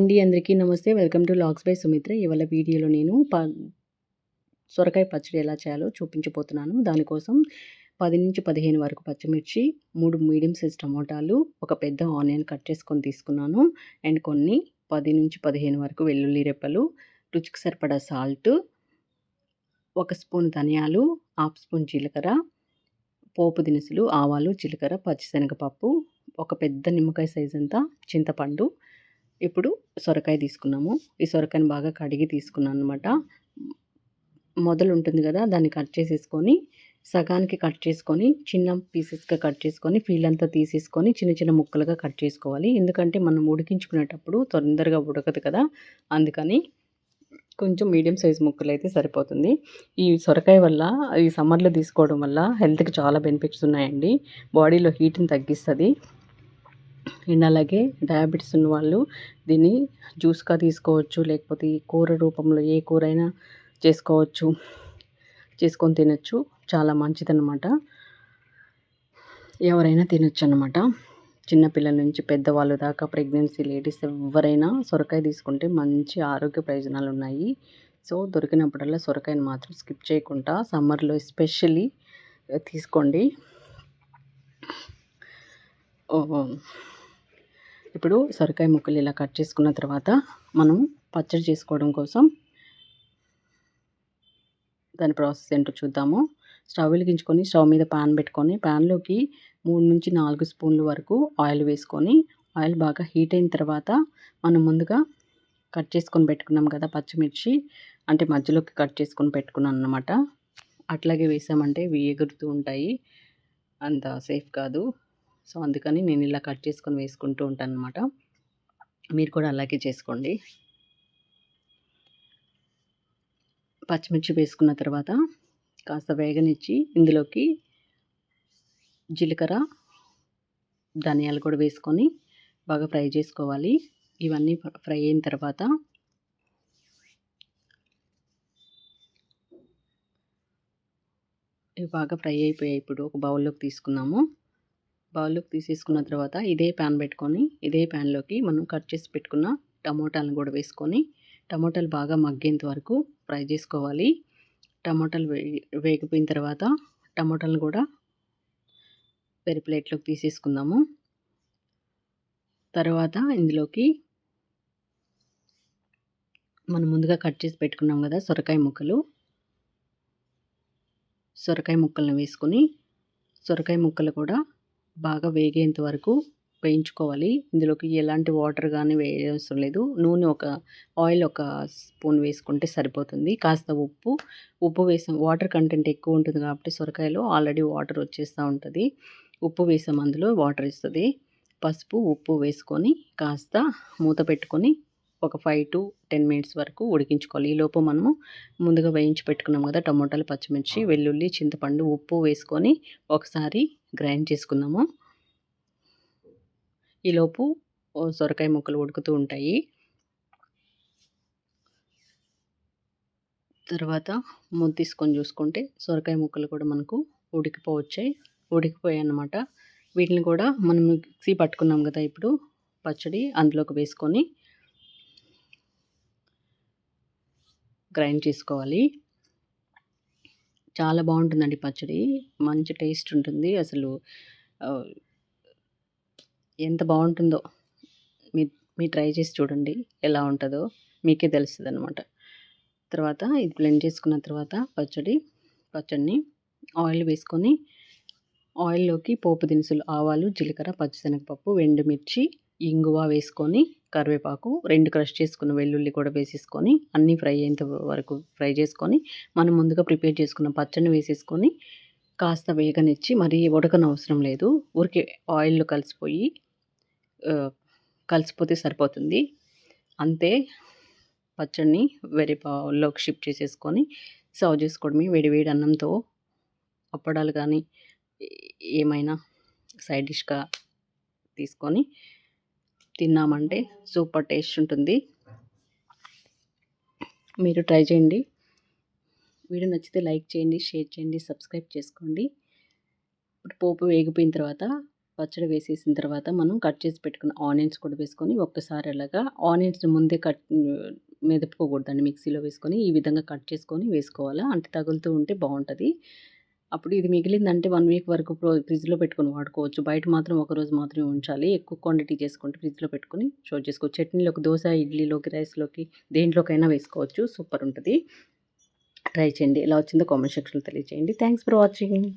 అండి అందరికీ నమస్తే. Welcome to logs by Sumitra. ఇవాళ వీడియోలో నేను ప సొరకాయ పచ్చడి ఎలా చేయాలో చూపించబోతున్నాను. దానికోసం పది నుంచి పదిహేను వరకు పచ్చిమిర్చి మూడు మీడియం సైజ్ టమోటాలు ఒక పెద్ద ఆనియన్ కట్ చేసుకొని తీసుకున్నాను. అండ్ కొన్ని పది నుంచి పదిహేను వరకు వెల్లుల్లి రెప్పలు రుచికి సరిపడా సాల్ట్ ఒక స్పూన్ ధనియాలు హాఫ్ స్పూన్ జీలకర్ర పోపు దినుసులు ఆవాలు జీలకర్ర పచ్చిశనగపప్పు ఒక పెద్ద నిమ్మకాయ సైజ్ అంతా చింతపండు ఇప్పుడు సొరకాయ తీసుకున్నాము. ఈ సొరకాయని బాగా కడిగి తీసుకున్నాను అనమాట మొదలు ఉంటుంది కదా దాన్ని కట్ చేసేసుకొని సగానికి కట్ చేసుకొని చిన్న పీసెస్గా కట్ చేసుకొని ఫీల్ అంతా తీసేసుకొని చిన్న చిన్న ముక్కలుగా కట్ చేసుకోవాలి. ఎందుకంటే మనం ఉడికించుకునేటప్పుడు తొందరగా ఉడకదు కదా అందుకని కొంచెం మీడియం సైజ్ ముక్కలు అయితే సరిపోతుంది. ఈ సొరకాయ వల్ల ఈ సమ్మర్లో తీసుకోవడం వల్ల హెల్త్కి చాలా బెనిఫిట్స్ ఉన్నాయండి. బాడీలో హీట్ని తగ్గిస్తుంది. అండ్ అలాగే డయాబెటీస్ ఉన్న వాళ్ళు దీన్ని జ్యూస్గా తీసుకోవచ్చు లేకపోతే కూర రూపంలో ఏ కూర అయినా చేసుకోవచ్చు చేసుకొని తినచ్చు. చాలా మంచిదన్నమాట. ఎవరైనా తినచ్చు అనమాట చిన్నపిల్లల నుంచి పెద్దవాళ్ళు దాకా ప్రెగ్నెన్సీ లేడీస్ ఎవరైనా సొరకాయ తీసుకుంటే మంచి ఆరోగ్య ప్రయోజనాలు ఉన్నాయి. సో దొరికినప్పుడల్లా సొరకాయని మాత్రం స్కిప్ చేయకుండా సమ్మర్లో ఎస్పెషల్లీ తీసుకోండి. ఇప్పుడు సొరకాయ ముక్కలు ఇలా కట్ చేసుకున్న తర్వాత మనం పచ్చడి చేసుకోవడం కోసం దాని ప్రాసెస్ ఏంటో చూద్దాము. స్టవ్ వెలిగించుకొని స్టవ్ మీద పాన్ పెట్టుకొని పాన్లోకి మూడు నుంచి నాలుగు స్పూన్ల వరకు ఆయిల్ వేసుకొని ఆయిల్ బాగా హీట్ అయిన తర్వాత మనం ముందుగా కట్ చేసుకొని పెట్టుకున్నాం కదా పచ్చిమిర్చి అంటే మధ్యలోకి కట్ చేసుకొని పెట్టుకున్నాను అనమాట అట్లాగే వేసామంటే ఇవి ఎగురుతూ ఉంటాయి. అంత సేఫ్ కాదు. సో అందుకని నేను ఇలా కట్ చేసుకొని వేసుకుంటూ ఉంటాను అనమాట మీరు కూడా అలాగే చేసుకోండి. పచ్చిమిర్చి వేసుకున్న తర్వాత కాస్త వేగనిచ్చి ఇందులోకి జీలకర్ర ధనియాలు కూడా వేసుకొని బాగా ఫ్రై చేసుకోవాలి. ఇవన్నీ ఫ్రై అయిన తర్వాత ఇవి బాగా ఫ్రై అయిపోయాయి. ఇప్పుడు ఒక బౌల్లోకి తీసుకున్నాము. బౌల్లోకి తీసేసుకున్న తర్వాత ఇదే ప్యాన్ పెట్టుకొని ఇదే ప్యాన్లోకి మనం కట్ చేసి పెట్టుకున్న టమోటాలను కూడా వేసుకొని టమోటాలు బాగా మగ్గేంత వరకు ఫ్రై చేసుకోవాలి. టమోటాలు వేగిపోయిన తర్వాత టమోటాలను కూడా పెరి ప్లేట్లోకి తీసేసుకుందాము. తర్వాత ఇందులోకి మనం ముందుగా కట్ చేసి పెట్టుకున్నాం కదా సొరకాయ ముక్కలు. సొరకాయ ముక్కలను వేసుకొని సొరకాయ ముక్కలు కూడా బాగా వేగేంత వరకు వేయించుకోవాలి. ఇందులోకి ఎలాంటి వాటర్ కానీ వేయవసరం లేదు. నూనె ఒక ఆయిల్ ఒక స్పూన్ వేసుకుంటే సరిపోతుంది. కాస్త ఉప్పు ఉప్పు వేసాం. వాటర్ కంటెంట్ ఎక్కువ ఉంటుంది కాబట్టి సొరకాయలో ఆల్రెడీ వాటర్ వచ్చేస్తూ ఉంటుంది. ఉప్పు వేసాం అందులో వాటర్ ఇస్తుంది. పసుపు ఉప్పు వేసుకొని కాస్త మూత పెట్టుకొని ఒక ఫైవ్ టు టెన్ మినిట్స్ వరకు ఉడికించుకోవాలి. ఈలోపు మనము ముందుగా వేయించి పెట్టుకున్నాం కదా టమోటాలు పచ్చిమిర్చి వెల్లుల్లి చింతపండు ఉప్పు వేసుకొని ఒకసారి గ్రైండ్ చేసుకుందాము. ఈలోపు సొరకాయ ముక్కలు ఉడుకుతూ ఉంటాయి. తర్వాత ముద్ద తీసుకొని చూసుకుంటే సొరకాయ ముక్కలు కూడా మనకు ఉడికిపోవచ్చాయి ఉడికిపోయాయి అన్నమాట వీటిని కూడా మనం మిక్సీ పట్టుకున్నాం కదా ఇప్పుడు పచ్చడి అందులోకి వేసుకొని గ్రైండ్ చేసుకోవాలి. చాలా బాగుంటుందండి పచ్చడి. మంచి టేస్ట్ ఉంటుంది. అసలు ఎంత బాగుంటుందో మీ మీ ట్రై చేసి చూడండి. ఎలా ఉంటుందో మీకే తెలుస్తుంది అనమాట తర్వాత ఇది బ్లెండ్ చేసుకున్న తర్వాత పచ్చడి పచ్చడిని ఆయిల్ వేసుకొని ఆయిల్లోకి పోపు దినుసులు ఆవాలు జీలకర్ర పచ్చిశనగపప్పు ఎండుమిర్చి ఇంగువ వేసుకొని కరివేపాకు రెండు క్రష్ చేసుకున్న వెల్లుల్లి కూడా వేసేసుకొని అన్నీ ఫ్రై అయ్యేంత వరకు ఫ్రై చేసుకొని మనం ముందుగా ప్రిపేర్ చేసుకున్న పచ్చడిని వేసేసుకొని కాస్త వేగనిచ్చి మరీ ఉడకనవసరం లేదు. ఊరికే ఆయిల్లో కలిసిపోయి కలిసిపోతే సరిపోతుంది. అంతే పచ్చడిని వేరే బౌల్లోకి షిఫ్ట్ చేసేసుకొని సర్వ్ చేసుకోవడమే వేడివేడి అన్నంతో అప్పడాలు కానీ ఏమైనా సైడ్ డిష్గా తీసుకొని తిన్నామంటే సూపర్ టేస్ట్ ఉంటుంది. మీరు ట్రై చేయండి. వీడియో నచ్చితే లైక్ చేయండి షేర్ చేయండి సబ్స్క్రైబ్ చేసుకోండి. ఇప్పుడు పోపు వేగిపోయిన తర్వాత పచ్చడి వేసేసిన తర్వాత మనం కట్ చేసి పెట్టుకున్న ఆనియన్స్ కూడా వేసుకొని ఒక్కసారి అలాగా ఆనియన్స్ని ముందే కట్ మెదుపుకోకూడదండి మిక్సీలో వేసుకొని ఈ విధంగా కట్ చేసుకొని వేసుకోవాలా? అంటే తగులుతూ ఉంటే బాగుంటుంది. అప్పుడు ఇది మిగిలిందంటే వన్ వీక్ వరకు ఫ్రిడ్జ్లో పెట్టుకొని వాడుకోవచ్చు. బయట మాత్రం ఒక రోజు మాత్రమే ఉంచాలి. ఎక్కువ క్వాంటిటీ చేసుకుంటే ఫ్రిడ్జ్లో పెట్టుకొని స్టోర్ చేసుకోవచ్చు. చట్నీలోకి దోశ ఇడ్లీలోకి రైస్లోకి దేంట్లోకైనా వేసుకోవచ్చు. సూపర్ ఉంటుంది. ట్రై చేయండి. ఎలా వచ్చిందో కామెంట్ సెక్షన్లో తెలియజేయండి థ్యాంక్స్ ఫర్ వాచింగ్.